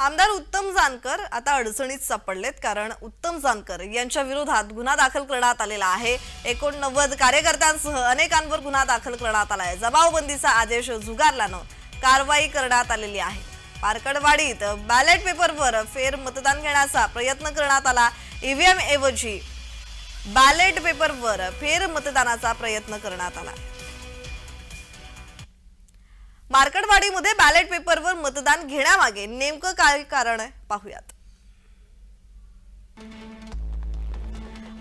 आमदार उत्तम जानकर आता अडचणीत सापडलेत कारण उत्तम जानकर यांच्या विरोधात गुन्हा दाखल करण्यात आलेला आहे. एकोणनव्वद कार्यकर्त्यांसह अनेकांवर गुन्हा दाखल करण्यात आला आहे जबावबंदीचा आदेश झुगारल्यानं कारवाई करण्यात आलेली आहे. पारकडवाडीत बॅलेट पेपरवर फेर मतदान घेण्याचा प्रयत्न करण्यात आला. ईव्हीएम ऐवजी बॅलेट पेपरवर फेर मतदानाचा प्रयत्न करण्यात आला. मार्कडवाडीमध्ये बॅलेट पेपरवर मतदान घेण्यामागे नेमकं काय कारण आहे? पाहूयात.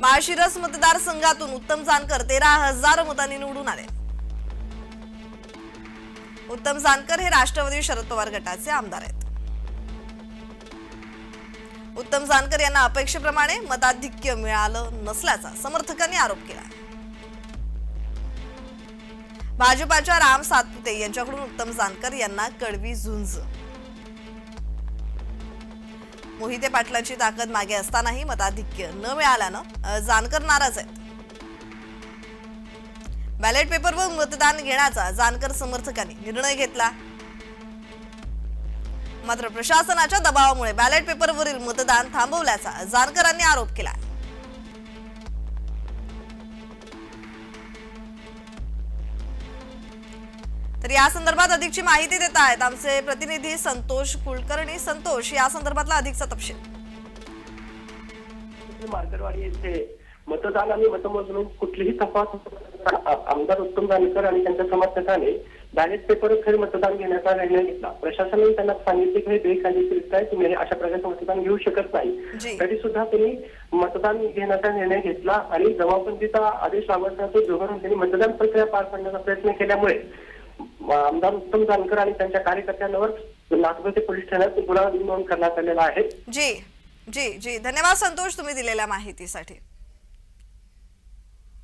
माळशिरस मतदारसंघातून उत्तम जानकर तेरा हजार मतांनी निवडून आले. उत्तम जानकर हे राष्ट्रवादी शरद पवार गटाचे आमदार आहेत. उत्तम जानकर यांना अपेक्षेप्रमाणे मताधिक्य मिळालं नसल्याचा समर्थकांनी आरोप केला भाजपाच्या राम सातपुते यांच्याकडून उत्तम जानकर यांना कडवी झुंज. मोहिते पाटलांची ताकद मागे असतानाही मताधिक्य न मिळाल्यानं जानकर नाराज आहेत. बॅलेट पेपरवर मतदान घेण्याचा जानकर समर्थकांनी निर्णय घेतला. मात्र प्रशासनाच्या दबावामुळे बॅलेट पेपरवरील मतदान थांबवल्याचा जानकरांनी आरोप केला. तर या संदर्भात अधिकची माहिती देत आहेत आमचे प्रतिनिधी संतोष कुलकर्णी. संतोष या संदर्भातला अधिकचा तपशील. मार्गवाडी येथे मतदान आणि मतमोजणी कुठलीही नसताना आमदार उत्तम जानकर आणि त्यांच्या समर्थकाने बॅलेट पेपर खरी मतदान घेण्याचा निर्णय घेतला. प्रशासनाने त्यांना सांगितले की हे बेकायदेशीर आहे तुम्ही अशा प्रकारचे मतदान घेऊ शकत. नाही. तरी सुद्धा त्यांनी मतदान घेण्याचा निर्णय घेतला आणि जमावबंदीचा आदेश लागण्याचा तो जोपर्यंत त्यांनी मतदान प्रक्रिया पार पाडण्याचा प्रयत्न केल्यामुळे आमदार उत्तम जानकर आणि त्यांच्या कार्यकर्त्यांवर नागपूर पोलीस ठाण्यात गुन्हा नोंद करण्यात आलेला आहे. जी जी जी. धन्यवाद संतोष तुम्ही दिलेल्या माहितीसाठी.